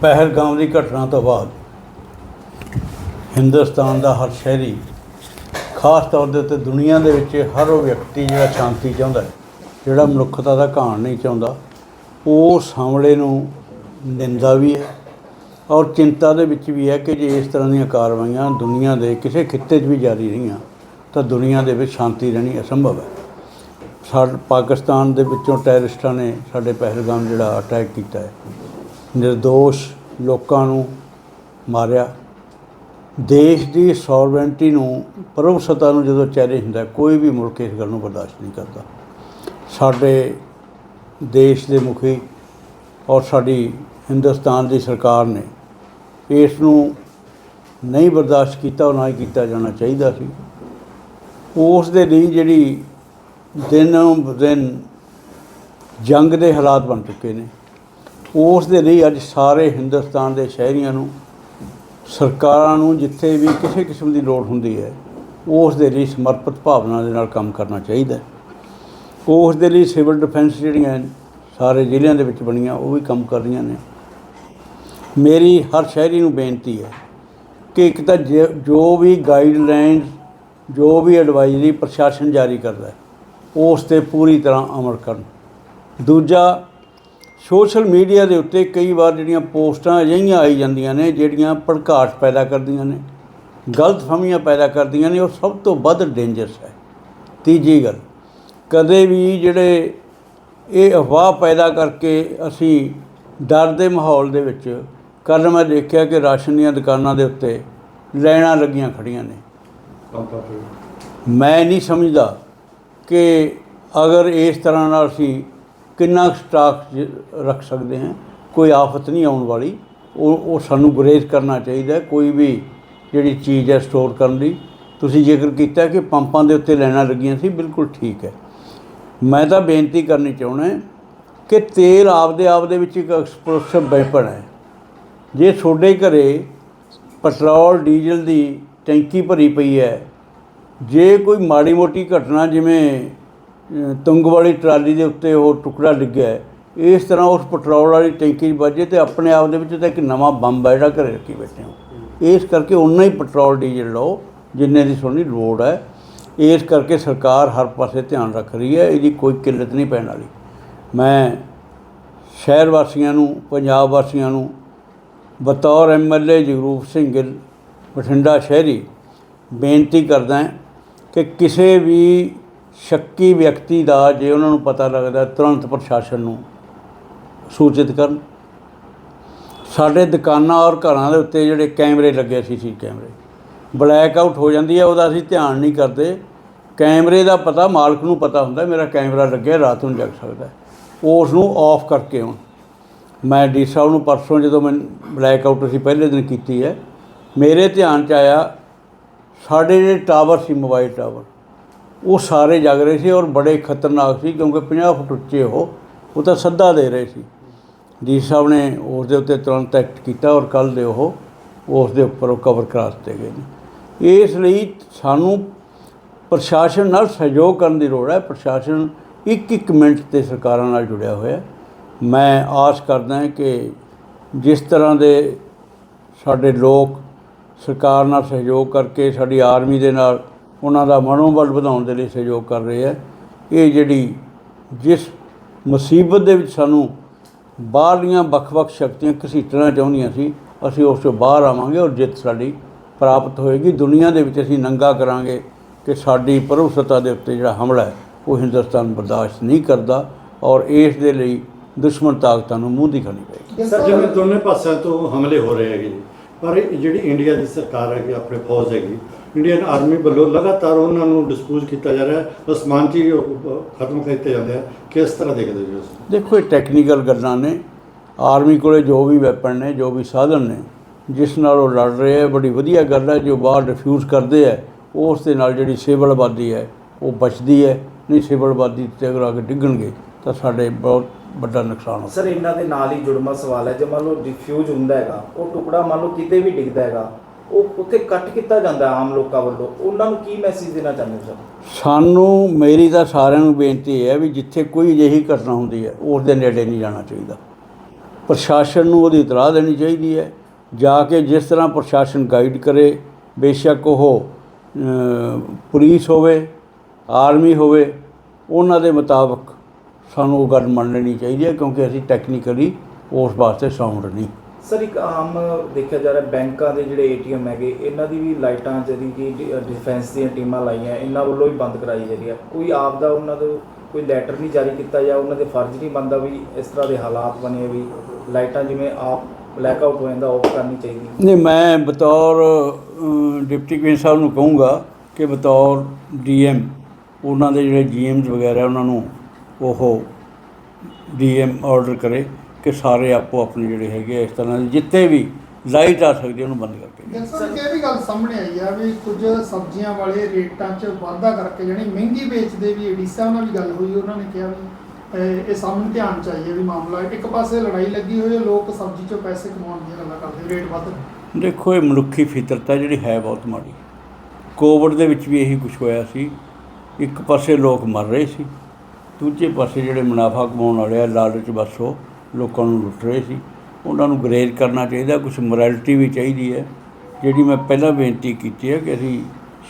ਪਹਿਲਗਾਮ ਦੀ ਘਟਨਾ ਤੋਂ ਬਾਅਦ ਹਿੰਦੁਸਤਾਨ ਦਾ ਹਰ ਸ਼ਹਿਰੀ, ਖਾਸ ਤੌਰ ਦੇ ਉੱਤੇ ਦੁਨੀਆ ਦੇ ਵਿੱਚ ਹਰ ਉਹ ਵਿਅਕਤੀ ਜਿਹੜਾ ਸ਼ਾਂਤੀ ਚਾਹੁੰਦਾ ਹੈ, ਜਿਹੜਾ ਮਨੁੱਖਤਾ ਦਾ ਘਾਣ ਨਹੀਂ ਚਾਹੁੰਦਾ ਉਸ ਹਮਲੇ ਨੂੰ ਨਿੰਦਾ ਵੀ ਹੈ ਔਰ ਚਿੰਤਾ ਦੇ ਵਿੱਚ ਵੀ ਹੈ ਕਿ ਜੇ ਇਸ ਤਰ੍ਹਾਂ ਦੀਆਂ ਕਾਰਵਾਈਆਂ ਦੁਨੀਆ ਦੇ ਕਿਸੇ ਖਿੱਤੇ 'ਚ ਵੀ ਜਾਰੀ ਰਹੀਆਂ, ਤਾਂ ਦੁਨੀਆ ਦੇ ਵਿੱਚ ਸ਼ਾਂਤੀ ਰਹਿਣੀ ਅਸੰਭਵ ਹੈ। ਸਾਡੇ, ਪਾਕਿਸਤਾਨ ਦੇ ਵਿੱਚੋਂ ਟੈਰਰਿਸਟਾਂ ਨੇ ਸਾਡੇ ਪਹਿਲਗਾਮ ਜਿਹੜਾ ਅਟੈਕ ਕੀਤਾ ਹੈ। ਨਿਰਦੋਸ਼ ਲੋਕਾਂ ਨੂੰ ਮਾਰਿਆ। ਦੇਸ਼ ਦੀ ਸੋਵਰੈਂਟੀ ਨੂੰ ਪ੍ਰਭੂਸੱਤਾ ਨੂੰ ਜਦੋਂ ਚੈਲੰਜ ਹੁੰਦਾ, ਕੋਈ ਵੀ ਮੁਲਕ ਇਸ ਗੱਲ ਨੂੰ ਬਰਦਾਸ਼ਤ ਨਹੀਂ ਕਰਦਾ। ਸਾਡੇ ਦੇਸ਼ ਦੇ ਮੁਖੀ ਔਰ ਸਾਡੀ ਹਿੰਦੁਸਤਾਨ ਦੀ ਸਰਕਾਰ ਨੇ ਇਸ ਨੂੰ ਨਹੀਂ ਬਰਦਾਸ਼ਤ ਕੀਤਾ ਔਰ ਨਾ ਹੀ ਕੀਤਾ ਜਾਣਾ ਚਾਹੀਦਾ ਸੀ। ਉਸ ਦੇ ਲਈ ਜਿਹੜੀ ਦਿਨੋਂ ਦਿਨ ਜੰਗ ਦੇ ਹਾਲਾਤ ਬਣ ਚੁੱਕੇ ਨੇ। ਉਸ ਦੇ ਲਈ ਅੱਜ ਸਾਰੇ ਹਿੰਦੁਸਤਾਨ ਦੇ ਸ਼ਹਿਰੀਆਂ ਨੂੰ, ਸਰਕਾਰਾਂ ਨੂੰ ਜਿੱਥੇ ਵੀ ਕਿਸੇ ਕਿਸਮ ਦੀ ਲੋੜ ਹੁੰਦੀ ਹੈ, ਉਸ ਦੇ ਲਈ ਸਮਰਪਿਤ ਭਾਵਨਾ ਦੇ ਨਾਲ ਕੰਮ ਕਰਨਾ ਚਾਹੀਦਾ ਉਸ ਦੇ ਲਈ ਸਿਵਲ ਡਿਫੈਂਸ ਜਿਹੜੀਆਂ ਸਾਰੇ ਜ਼ਿਲ੍ਹਿਆਂ ਦੇ ਵਿੱਚ ਬਣੀਆਂ, ਉਹ ਵੀ ਕੰਮ ਕਰ ਰਹੀਆਂ ਨੇ। ਮੇਰੀ ਹਰ ਸ਼ਹਿਰੀ ਨੂੰ ਬੇਨਤੀ ਹੈ ਕਿ ਇੱਕ ਤਾਂ ਜੇ- ਜੋ ਵੀ ਗਾਈਡਲਾਈਨ ਜੋ ਵੀ ਐਡਵਾਈਜ਼ਰੀ ਪ੍ਰਸ਼ਾਸਨ ਜਾਰੀ ਕਰਦਾ ਉਸ ਤੇ ਪੂਰੀ ਤਰ੍ਹਾਂ ਅਮਲ ਕਰਨ। ਦੂਜਾ ਸੋਸ਼ਲ ਮੀਡੀਆ ਦੇ ਉੱਤੇ ਕਈ ਵਾਰ ਜਿਹੜੀਆਂ ਪੋਸਟਾਂ ਅਜਿਹੀਆਂ ਆਈ ਜਾਂਦੀਆਂ ਨੇ ਜਿਹੜੀਆਂ ਭੜਕਾਟ ਪੈਦਾ ਕਰਦੀਆਂ ਨੇ ਗਲਤਫਹਿਮੀਆਂ ਪੈਦਾ ਕਰਦੀਆਂ ਨੇ ਉਹ ਸਭ ਤੋਂ ਵੱਧ ਡੇਂਜਰਸ ਹੈ। ਤੀਜੀ ਗੱਲ ਕਦੇ ਵੀ ਜਿਹੜੇ ਇਹ ਅਫਵਾਹ ਪੈਦਾ ਕਰਕੇ ਅਸੀਂ ਡਰ ਦੇ ਮਾਹੌਲ ਦੇ ਵਿੱਚ ਕੱਲ੍ਹ ਮੈਂ ਦੇਖਿਆ ਕਿ ਰਾਸ਼ਨ ਦੀਆਂ ਦੁਕਾਨਾਂ ਦੇ ਉੱਤੇ ਲਾਈਨਾਂ ਲੱਗੀਆਂ ਖੜੀਆਂ ਨੇ। ਮੈਂ ਨਹੀਂ ਸਮਝਦਾ ਕਿ ਅਗਰ ਇਸ ਤਰ੍ਹਾਂ ਨਾਲ ਅਸੀਂ ਕਿੰਨਾ ਕੁ ਸਟਾਕ ਜ- ਰੱਖ ਸਕਦੇ ਹਾਂ, ਕੋਈ ਆਫਤ ਨਹੀਂ ਆਉਣ ਵਾਲੀ। ਉਹ ਉਹ ਸਾਨੂੰ ਗੁਰੇਜ਼ ਕਰਨਾ ਚਾਹੀਦਾ ਕੋਈ ਵੀ ਜਿਹੜੀ ਚੀਜ਼ ਹੈ ਸਟੋਰ ਕਰਨ ਲਈ ਤੁਸੀਂ ਜ਼ਿਕਰ ਕੀਤਾ ਕਿ ਪੰਪਾਂ ਦੇ ਉੱਤੇ ਲਾਈਨਾਂ ਲੱਗੀਆਂ ਸੀ, ਬਿਲਕੁਲ ਠੀਕ ਹੈ। ਮੈਂ ਤਾਂ ਬੇਨਤੀ ਕਰਨੀ ਚਾਹੁੰਦਾ ਕਿ ਤੇਲ ਆਪਦੇ ਆਪ ਦੇ ਵਿੱਚ ਇੱਕ ਐਕਸਪਲੋਸਿਵ ਵੈਪਨ ਹੈ। ਜੇ ਤੁਹਾਡੇ ਘਰੇ ਪੈਟਰੋਲ, ਡੀਜ਼ਲ ਦੀ ਟੈਂਕੀ ਭਰੀ ਪਈ ਹੈ, ਜੇ ਕੋਈ ਮਾੜੀ ਮੋਟੀ ਘਟਨਾ ਜਿਵੇਂ ਤੁੰਗ ਵਾਲੀ ਟਰਾਲੀ ਦੇ ਉੱਤੇ ਉਹ ਟੁਕੜਾ ਡਿੱਗਿਆ ਇਸ ਤਰ੍ਹਾਂ ਉਸ ਪੈਟਰੋਲ ਵਾਲੀ ਟੈਂਕੀ 'ਚ ਵੱਜੇ ਤੇ ਆਪਣੇ ਆਪ ਦੇ ਵਿੱਚ ਤਾਂ ਇੱਕ ਨਵਾਂ ਬੰਬ ਹੈ ਜਿਹੜਾ ਘਰੇ ਰੱਖੀ ਬੈਠੇ ਹੋ। ਇਸ ਕਰਕੇ ਉਨਾ ਹੀ ਪੈਟਰੋਲ ਡੀਜ਼ਲ ਲਓ ਜਿੰਨੇ ਦੀ ਤੁਹਾਨੂੰ ਲੋੜ ਹੈ। ਇਸ ਕਰਕੇ ਸਰਕਾਰ ਹਰ ਪਾਸੇ ਧਿਆਨ ਰੱਖ ਰਹੀ ਹੈ, ਇਹਦੀ ਕੋਈ ਕਿੱਲਤ ਨਹੀਂ ਪੈਣ ਵਾਲੀ। ਮੈਂ ਸ਼ਹਿਰ ਵਾਸੀਆਂ ਨੂੰ, ਪੰਜਾਬ ਵਾਸੀਆਂ ਨੂੰ, ਬਤੌਰ ਐਮਐਲਏ ਜਗਰੂਪ ਸਿੰਘ ਗਿੱਲ, ਬਠਿੰਡਾ ਸ਼ਹਿਰੀ ਬੇਨਤੀ ਕਰਦਾ ਕਿ ਕਿਸੇ ਵੀ ਸ਼ੱਕੀ ਵਿਅਕਤੀ ਦਾ ਜੇ ਉਹਨਾਂ ਨੂੰ ਪਤਾ ਲੱਗਦਾ ਤੁਰੰਤ ਪ੍ਰਸ਼ਾਸਨ ਨੂੰ ਸੂਚਿਤ ਕਰਨ। ਸਾਡੇ ਦੁਕਾਨਾਂ ਔਰ ਘਰਾਂ ਦੇ ਉੱਤੇ ਜਿਹੜੇ ਕੈਮਰੇ ਲੱਗੇ ਸੀ ਸੀ ਕੈਮਰੇ, ਬਲੈਕ ਆਊਟ ਹੋ ਜਾਂਦੀ ਹੈ, ਉਹਦਾ ਅਸੀਂ ਧਿਆਨ ਨਹੀਂ ਕਰਦੇ। ਕੈਮਰੇ ਦਾ ਪਤਾ, ਮਾਲਕ ਨੂੰ ਪਤਾ ਹੁੰਦਾ, ਮੇਰਾ ਕੈਮਰਾ ਲੱਗਿਆ, ਰਾਤ ਨੂੰ ਜਗ ਸਕਦਾ ਉਸ ਨੂੰ ਆਫ ਕਰਕੇ ਹੁਣ ਮੈਂ ਡੀ ਸਾਹਿਬ ਨੂੰ ਪਰਸੋਂ ਜਦੋਂ ਮੈਂ ਬਲੈਕ ਆਊਟ ਅਸੀਂ ਪਹਿਲੇ ਦਿਨ ਕੀਤੀ ਹੈ, ਮੇਰੇ ਧਿਆਨ ਚ ਆਇਆ, ਸਾਡੇ ਜਿਹੜੇ ਟਾਵਰ ਸੀ, ਮੋਬਾਈਲ ਟਾਵਰ ਉਹ ਸਾਰੇ ਜਗ ਰਹੇ ਸੀ ਔਰ ਬੜੇ ਖਤਰਨਾਕ ਸੀ ਕਿਉਂਕਿ 50 ਫੁੱਟ ਉੱਚੇ ਉਹ ਉਹ ਤਾਂ ਸੱਦਾ ਦੇ ਰਹੇ ਸੀ। ਜੀ ਸਾਹਿਬ ਨੇ ਉਸ ਦੇ ਉੱਤੇ ਤੁਰੰਤ ਐਕਟ ਕੀਤਾ ਔਰ ਕੱਲ ਦੇ ਉਹ, ਉਸ ਦੇ ਉੱਪਰ ਉਹ ਕਵਰ ਕਰਾ ਦਿੱਤੇ ਗਏ ਨੇ। ਇਸ ਲਈ ਸਾਨੂੰ ਪ੍ਰਸ਼ਾਸਨ ਨਾਲ ਸਹਿਯੋਗ ਕਰਨ ਦੀ ਲੋੜ ਹੈ। ਪ੍ਰਸ਼ਾਸਨ ਇੱਕ ਇੱਕ ਮਿੰਟ ਤੇ ਸਰਕਾਰਾਂ ਨਾਲ ਜੁੜਿਆ ਹੋਇਆ ਮੈਂ ਆਸ ਕਰਦਾ ਹਾਂ ਕਿ ਜਿਸ ਤਰ੍ਹਾਂ ਦੇ ਸਾਡੇ ਲੋਕ ਸਰਕਾਰ ਨਾਲ ਸਹਿਯੋਗ ਕਰਕੇ, ਸਾਡੀ ਆਰਮੀ ਦੇ ਨਾਲ ਉਹਨਾਂ ਦਾ ਮਨੋਬਲ ਵਧਾਉਣ ਦੇ ਲਈ ਸਹਿਯੋਗ ਕਰ ਰਹੇ ਹੈ ਇਹ ਜਿਹੜੀ ਜਿਸ ਮੁਸੀਬਤ ਦੇ ਵਿੱਚ ਸਾਨੂੰ ਬਾਹਰਲੀਆਂ ਵੱਖ-ਵੱਖ ਸ਼ਕਤੀਆਂ ਘਸੀਟਣਾ ਚਾਹੁੰਦੀਆਂ ਸੀ, ਅਸੀਂ ਉਸ ਤੋਂ ਬਾਹਰ ਆਵਾਂਗੇ ਔਰ ਜਿੱਤ ਸਾਡੀ ਪ੍ਰਾਪਤ ਹੋਏਗੀ। ਦੁਨੀਆ ਦੇ ਵਿੱਚ ਅਸੀਂ ਨੰਗਾ ਕਰਾਂਗੇ ਕਿ ਸਾਡੀ ਪ੍ਰਭੂਸਤਾ ਦੇ ਉੱਤੇ ਜਿਹੜਾ ਹਮਲਾ ਹੈ, ਉਹ ਹਿੰਦੁਸਤਾਨ ਬਰਦਾਸ਼ਤ ਨਹੀਂ ਕਰਦਾ ਔਰ ਇਸ ਦੇ ਲਈ ਦੁਸ਼ਮਣ ਤਾਕਤਾਂ ਨੂੰ ਮੂੰਹ ਦਿਖਾਣੀ ਪਏਗੀ। ਸਰ, ਜਿਵੇਂ ਦੋਨੇ ਪਾਸਿਆਂ ਤੋਂ ਹਮਲੇ ਹੋ ਰਹੇ ਹੈਗੇ ਜੀ ਪਰ ਇਹ ਜਿਹੜੀ ਇੰਡੀਆ ਦੀ ਸਰਕਾਰ ਹੈਗੀ, ਆਪਣੇ ਫੌਜ ਹੈਗੀ ਇੰਡੀਅਨ ਆਰਮੀ ਵੱਲੋਂ ਲਗਾਤਾਰ ਉਹਨਾਂ ਨੂੰ ਡਿਸਪੋਜ਼ ਕੀਤਾ ਜਾ ਰਿਹਾ ਹੈ। ਅਸਮਾਨ 'ਚ ਹੀ ਉਹ ਖਤਮ ਕੀਤੇ ਜਾਂਦੇ ਆ। ਕਿਸ ਤਰ੍ਹਾਂ ਦੇਖਦੇ ਜੀ ਉਸ ਨੂੰ? ਦੇਖੋ ਇਹ ਟੈਕਨੀਕਲ ਗੱਲਾਂ ਨੇ। ਆਰਮੀ ਕੋਲੇ ਜੋ ਵੀ ਵੈਪਨ ਨੇ ਜੋ ਵੀ ਸਾਧਨ ਨੇ ਜਿਸ ਨਾਲ ਉਹ ਲੜ ਰਹੇ ਆ ਬੜੀ ਵਧੀਆ ਗੱਲ ਹੈ। ਜੋ ਬਾਹਰ ਰਿਫਿਊਜ਼ ਕਰਦੇ ਆ ਉਸ ਦੇ ਨਾਲ ਜਿਹੜੀ ਸਿਵਲ ਆਬਾਦੀ ਹੈ ਉਹ ਬਚਦੀ ਹੈ। ਨਹੀਂ ਸਿਵਲ ਆਬਾਦੀ ਤੇ ਅਗਰ ਆ ਕੇ ਡਿੱਗਣਗੇ ਤਾਂ ਸਾਡੇ ਬਹੁਤ ਵੱਡਾ ਨੁਕਸਾਨ ਹੋ ਸਰ ਇਹਨਾਂ ਦੇ ਨਾਲ ਹੀ ਜੁੜਮਾ ਸਵਾਲ ਹੈ। ਜੇ ਮੰਨ ਲਓ ਡਿਫਿਊਜ਼ ਹੁੰਦਾ ਹੈਗਾ ਉਹ ਟੁਕੜਾ ਮੰਨ ਲਓ ਕਿਤੇ ਵੀ ਡਿੱਗਦਾ ਹੈਗਾ ਉਹ ਉੱਥੇ ਕੱਟ ਕੀਤਾ ਜਾਂਦਾ ਆਮ ਲੋਕਾਂ ਵੱਲੋਂ। ਉਹਨਾਂ ਨੂੰ ਕੀ ਮੈਸੇਜ ਦੇਣਾ ਚਾਹੁੰਦੇ ਹੋ ਸਰ? ਸਾਨੂੰ, ਮੇਰੀ ਤਾਂ ਸਾਰਿਆਂ ਨੂੰ ਬੇਨਤੀ ਹੈ ਵੀ ਜਿੱਥੇ ਕੋਈ ਅਜਿਹੀ ਘਟਨਾ ਹੁੰਦੀ ਹੈ, ਉਸ ਦੇ ਨੇੜੇ ਨਹੀਂ ਜਾਣਾ ਚਾਹੀਦਾ। ਪ੍ਰਸ਼ਾਸਨ ਨੂੰ ਉਹਦੀ ਇਤਲਾਹ ਦੇਣੀ ਚਾਹੀਦੀ ਹੈ। ਜਾ ਕੇ ਜਿਸ ਤਰ੍ਹਾਂ ਪ੍ਰਸ਼ਾਸਨ ਗਾਈਡ ਕਰੇ, ਬੇਸ਼ੱਕ ਉਹ ਪੁਲਿਸ ਹੋਵੇ, ਆਰਮੀ ਹੋਵੇ, ਉਹਨਾਂ ਦੇ ਮੁਤਾਬਕ ਸਾਨੂੰ ਉਹ ਗੱਲ ਮੰਨ ਲੈਣੀ ਚਾਹੀਦੀ ਹੈ ਕਿਉਂਕਿ ਅਸੀਂ ਟੈਕਨੀਕਲੀ ਉਸ ਵਾਸਤੇ ਸਾਊਂਡ ਨਹੀਂ। ਸਰ, ਇੱਕ ਆਮ ਦੇਖਿਆ ਜਾ ਰਿਹਾ ਬੈਂਕਾਂ ਦੇ ਜਿਹੜੇ ਏਟੀਐਮ ਹੈਗੇ, ਇਹਨਾਂ ਦੀ ਵੀ ਲਾਈਟਾਂ ਜਿਹੜੀ ਕਿ ਡਿਫੈਂਸ ਦੀਆਂ ਟੀਮਾਂ ਲਾਈਆਂ, ਇਹਨਾਂ ਵੱਲੋਂ ਹੀ ਬੰਦ ਕਰਾਈ ਜਾ ਰਹੀ ਹੈ ਕੋਈ ਆਪ ਦਾ ਉਹਨਾਂ ਦਾ, ਕੋਈ ਲੈਟਰ ਨਹੀਂ ਜਾਰੀ ਕੀਤਾ ਜਾਂ ਉਹਨਾਂ ਦੇ ਫਰਜ਼ ਨਹੀਂ ਬਣਦਾ ਵੀ ਇਸ ਤਰ੍ਹਾਂ ਦੇ ਹਾਲਾਤ ਬਣੇ ਵੀ ਲਾਈਟਾਂ ਜਿਵੇਂ ਆਪ ਬਲੈਕ ਆਊਟ ਹੋ ਜਾਂਦਾ ਆਫ ਕਰਨੀ ਚਾਹੀਦੀ। ਨਹੀਂ, ਮੈਂ ਬਤੌਰ ਡਿਪਟੀ ਕਮਿਸ਼ਨਰ ਸਾਹਿਬ ਨੂੰ ਕਹੂੰਗਾ ਕਿ ਬਤੌਰ ਡੀਐਮ, ਉਹਨਾਂ ਦੇ ਜਿਹੜੇ ਜੀਐਮਸ ਵਗੈਰਾ, ਉਹਨਾਂ ਨੂੰ ਉਹ ਡੀਐਮ ਆਰਡਰ ਕਰੇ। ਕਿ ਸਾਰੇ ਆਪੋ ਆਪਣੇ ਜਿਹੜੇ ਹੈਗੇ ਇਸ ਤਰ੍ਹਾਂ ਦੇ ਜਿੱਥੇ ਵੀ ਲਾਈਟ ਆ ਸਕਦੀ ਉਹਨੂੰ ਬੰਦ ਕਰਕੇ। ਇੱਕ ਇਹ ਵੀ ਗੱਲ ਸਾਹਮਣੇ ਆਈ ਆ ਵੀ ਕੁਝ ਸਬਜ਼ੀਆਂ ਵਾਲੇ ਰੇਟਾਂ 'ਚ ਵਾਧਾ ਕਰਕੇ ਜਾਣੀ ਮਹਿੰਗੀ ਵੇਚਦੇ ਵੀ ਏਡੀਸਾ ਨਾਲ ਵੀ ਗੱਲ ਹੋਈ ਉਹਨਾਂ ਨੇ ਕਿਹਾ ਵੀ ਇਹ ਸਾਹਮਣੇ ਧਿਆਨ ਚਾਹੀਏ ਵੀ ਮਾਮਲਾ। ਇੱਕ ਪਾਸੇ ਲੜਾਈ ਲੱਗੀ ਹੋਈ ਹੈ ਲੋਕ ਸਬਜ਼ੀ 'ਚੋਂ ਪੈਸੇ ਕਮਾਉਣ ਦੀਆਂ ਗੱਲਾਂ ਕਰਦੇ ਰੇਟ ਵੱਧ। ਦੇਖੋ ਇਹ ਮਨੁੱਖੀ ਫਿਤਰਤ ਹੈ ਜਿਹੜੀ ਹੈ ਬਹੁਤ ਮਾੜੀ। ਕੋਵਿਡ ਦੇ ਵਿੱਚ ਵੀ ਇਹੀ ਕੁਝ ਹੋਇਆ ਸੀ। ਇੱਕ ਪਾਸੇ ਲੋਕ ਮਰ ਰਹੇ ਸੀ ਦੂਜੇ ਪਾਸੇ ਜਿਹੜੇ ਮੁਨਾਫਾ ਕਮਾਉਣ ਵਾਲੇ ਆ ਲਾਲਚ ਬਸ ਉਹ। ਲੋਕਾਂ ਨੂੰ ਲੁੱਟ ਰਹੇ ਸੀ। ਉਹਨਾਂ ਨੂੰ ਗਰੇਜ਼ ਕਰਨਾ ਚਾਹੀਦਾ ਕੁਝ ਮੋਰੈਲਿਟੀ ਵੀ ਚਾਹੀਦੀ ਹੈ। ਜਿਹੜੀ ਮੈਂ ਪਹਿਲਾਂ ਬੇਨਤੀ ਕੀਤੀ ਹੈ ਕਿ ਅਸੀਂ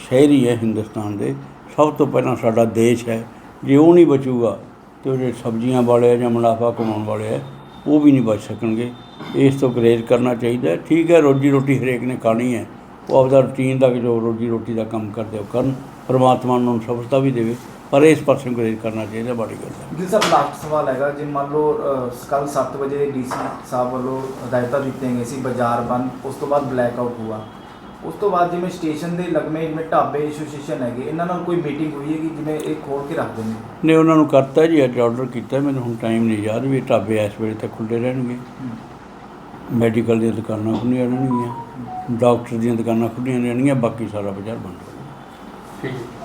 ਸ਼ਹਿਰੀ ਹੈ ਹਿੰਦੁਸਤਾਨ ਦੇ। ਸਭ ਤੋਂ ਪਹਿਲਾਂ ਸਾਡਾ ਦੇਸ਼ ਹੈ। ਜੇ ਉਹ ਨਹੀਂ ਬਚੂਗਾ ਤੇ ਉਹ ਜਿਹੜੇ ਸਬਜ਼ੀਆਂ ਵਾਲੇ ਆ ਜਾਂ ਮੁਨਾਫਾ ਕਮਾਉਣ ਵਾਲੇ ਆ, ਉਹ ਵੀ ਨਹੀਂ ਬਚ ਸਕਣਗੇ। ਇਸ ਤੋਂ ਗਰੇਜ਼ ਕਰਨਾ ਚਾਹੀਦਾ ਠੀਕ ਹੈ ਰੋਜੀ ਰੋਟੀ ਹਰੇਕ ਨੇ ਖਾਣੀ ਹੈ। ਉਹ ਆਪਦਾ ਰੂਟੀਨ ਦਾ ਜੋ ਰੋਜੀ ਰੋਟੀ ਦਾ ਕੰਮ ਕਰਦੇ ਉਹ ਕਰਨ। ਪਰਮਾਤਮਾ ਉਹਨਾਂ ਨੂੰ ਸਫਲਤਾ ਵੀ ਦੇਵੇ। ਪਰ ਇਸ ਪਾਸੇ ਗਰੇਜ਼ ਕਰਨਾ ਚਾਹੀਦਾ ਬੜੀ ਗੱਲ ਹੈ ਜੀ ਸਰ ਲਾਸਟ ਸਵਾਲ ਹੈਗਾ ਜੇ ਮੰਨ ਲਓ ਕੱਲ 7 ਵਜੇ ਡੀਸੀ ਸਾਹਿਬ ਵੱਲੋਂ ਹਦਾਇਤਾਂ ਦਿੱਤੀਆਂ ਗਈਆਂ ਸੀ ਬਾਜ਼ਾਰ ਬੰਦ ਉਸ ਤੋਂ ਬਾਅਦ ਬਲੈਕ ਆਊਟ ਹੁਆ। ਉਸ ਤੋਂ ਬਾਅਦ ਜਿਵੇਂ ਸਟੇਸ਼ਨ ਦੇ ਲਗਮੇ ਜਿਵੇਂ ਢਾਬੇ ਐਸੋਸੀਏਸ਼ਨ ਹੈਗੇ ਇਹਨਾਂ ਨਾਲ ਕੋਈ ਮੀਟਿੰਗ ਹੋਈ ਹੈ ਕਿ ਜਿਵੇਂ ਇਹ ਖੋਲ ਕੇ ਰੱਖ ਦੇਣਗੇ? ਨੇ ਉਹਨਾਂ ਨੂੰ ਕਰਤਾ ਜੀ ਅੱਜ ਆਰਡਰ ਕੀਤਾ ਮੈਨੂੰ ਹੁਣ ਟਾਈਮ ਨਹੀਂ ਯਾਦ ਵੀ ਇਹ ਢਾਬੇ ਇਸ ਵੇਲੇ ਤੱਕ ਖੁੱਲ੍ਹੇ ਰਹਿਣਗੇ। ਮੈਡੀਕਲ ਦੀਆਂ ਦੁਕਾਨਾਂ ਖੁੱਲ੍ਹੀਆਂ ਰਹਿਣਗੀਆਂ ਡਾਕਟਰ ਦੀਆਂ ਦੁਕਾਨਾਂ ਖੁੱਲ੍ਹੀਆਂ ਰਹਿਣਗੀਆਂ ਬਾਕੀ ਸਾਰਾ ਬਾਜ਼ਾਰ ਬੰਦ ਠੀਕ। ਹੈ